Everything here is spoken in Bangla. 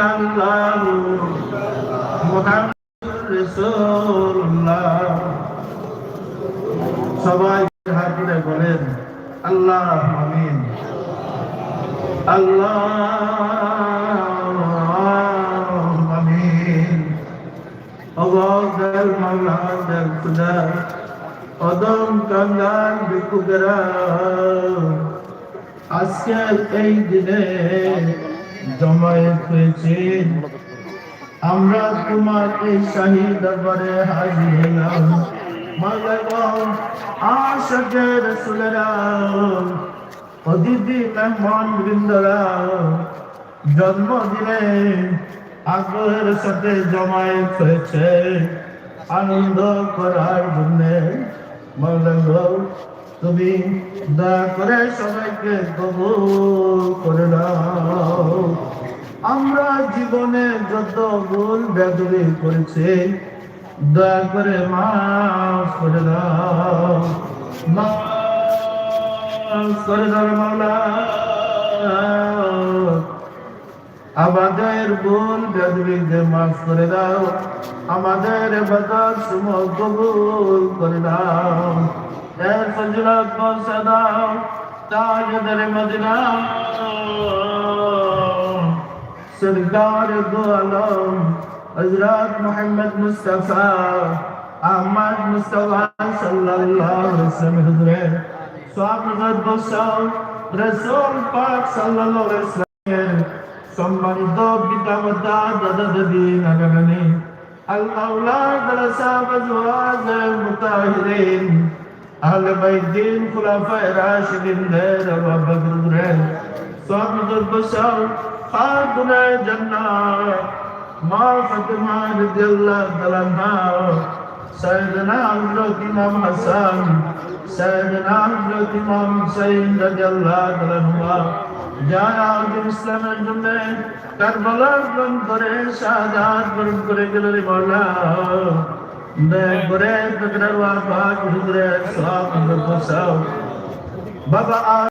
আল্লাহ মুহাম্মদ রাসূলুল্লাহ সবাই হাত তুলে বলেন আল্লাহ আমিন আল্লাহ আমিন অবাদল মাওলাদার খুদা অদম কাঙ্গাল বিকুগরা আজকে এই দিনে জমায়েত আমরা তোমার এই শাহী দরবারে হাজির হলাম আশকে রসুলরা অতিথি মেহমান বৃন্দরা, জন্মদিনে আগ্রহের সাথে জমায়েত হয়েছে। আনন্দ করার জন্য মাগলাম তুমি দয়া করে সবাইকে কবুল করে দাও আমরা জীবনে যত ভুল বেদবি করেছি, দয়া করে মাফ করে দাও। করে আমাদের ভুল বেদবিকে মাফ করে দাও। আমাদের সুমো কবুল করে দাও فجرت بسدا تاج در مدینہ سرکار دو عالم حضرت محمد مصطفی احمد مصطفی صلی اللہ علیہ وسلم حضرت سواب حضرت بسدا رسول پاک صلی اللہ علیہ وسلم সম্মানিত পিতা মাতা দাদা দাদি নানা নানি আল আউলাদ সাহাবা জওয়াজ মুতাহিরিন আহলে বাইদিন খুলাফায়ে রাশিদিনদের অবাবুরেন সাদুল বশার খাতুনা জান্নাত। মা ফাতিমা রাদিয়াল্লাহু তাআলা সাইয়েদনা হযরত ইমাম হাসান, সাইয়েদনা হযরত ইমাম হুসাইন রাদিয়াল্লাহু তাআলা যারা আমাদের ইসলামের জন্য কারবালার গ্রন্থ করে শাহাদাত বরণ করে গেলেন মাওলানা বাবা